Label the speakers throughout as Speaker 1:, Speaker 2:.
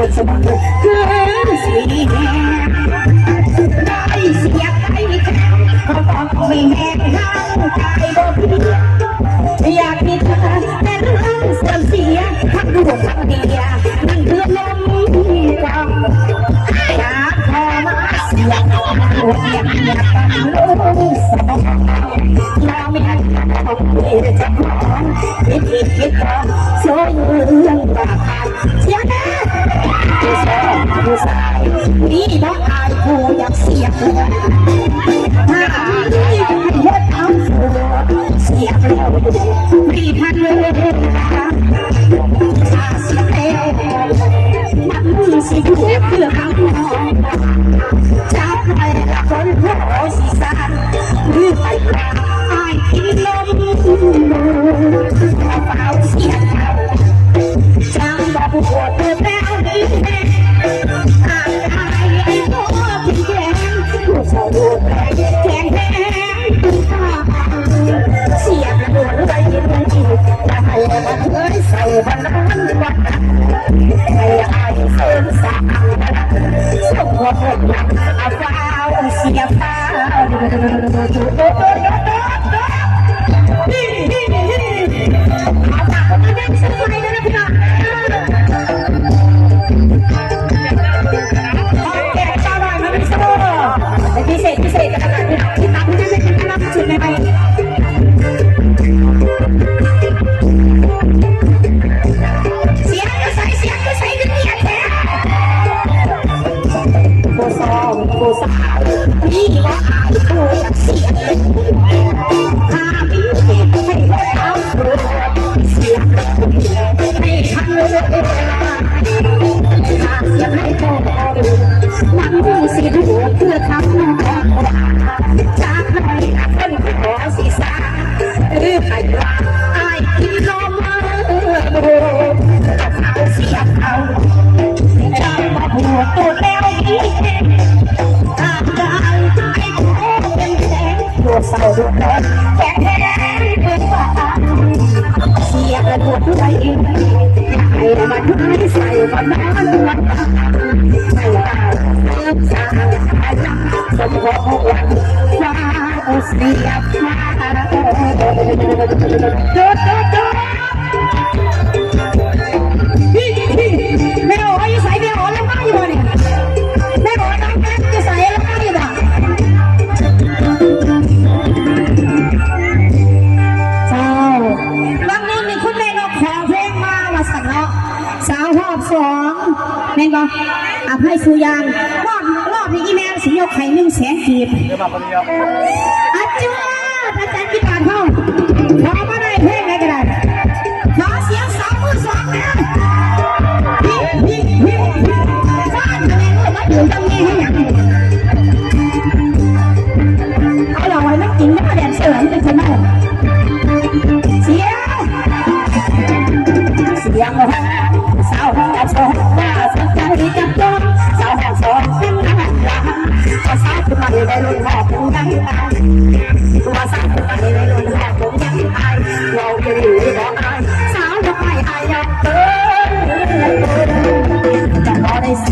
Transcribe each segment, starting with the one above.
Speaker 1: วดสมองเกินสีแห้งได้เสียใจแค่เพราะต้องไม่แห้งห้างใจบ่เพียอยากมีเธอแต่เรื่องเสื่อมเสียทั้งดวงทั้งเดียนั่นคือลมกำอยากพอมาเสียปวดอยากอยากกันลูกสมองยอมไม่ต้องเพียจะขอคิดคิดคิดก่อนโซ่เรื่องบาปเสียแน่ ผู้ชายผู้ชายนี่น้องอายผู้อยากเสียบเลยถ้าอายเฮ็ดเอาเสียบแล้วไม่ทันเลยถ้าเสียแล้วมันสิถูกเพื่อคำมองจับไปคนหัวสีสันหรือไปอายกินลมเอาเปล่าเสียเย องโบสาวนี่ว่าอายผู้อยากเสียงถ้ามีเหตุให้เราเสียงให้ทันเลยถ้าเสียงให้พอนั่งดูสิดูเพื่อทำน้องจากไหนเป็นขอสีสาหรือใครว่าอายกินลมเอาเสียงเอา เศร้าดวงร้อนแข็งแรงเปิดฝาเสียกระโดดด้วยอีกให้มันไม่ใส่มันนอนวันไม่ได้เริ่มสร้างอาญาสมบูรณ์วันฟ้าเสียฟ้า สองแม่นก็อภัยสุยางรอบรอบนี้อีแม่สิยกไข่หนึ่งแสนกีบอาจาร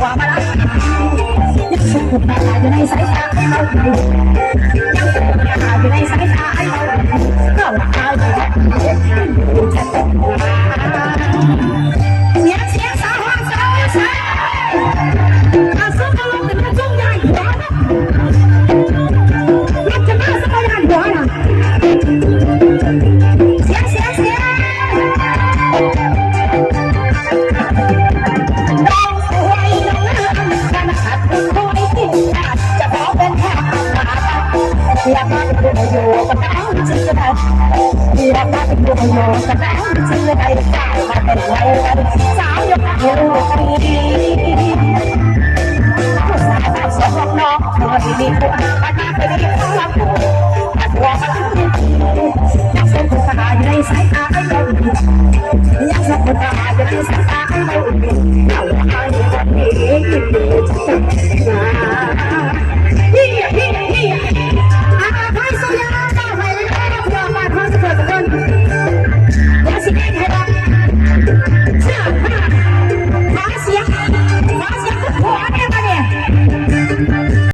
Speaker 1: ครอบครัวมาลักยังสุขตาอยู่ในสายตาเราอยู่ยังสุขตาอยู่ในสายตาเราก็ว่าเอาอยู่จากมาเป็นผู้อยู่กับน้อเริงได้สาวมาเป็นไงกันสาวยกให้ลูกดีผู้สาวสองน้องคอยมีผัวอาณาเป็นความผัวผัวมาอย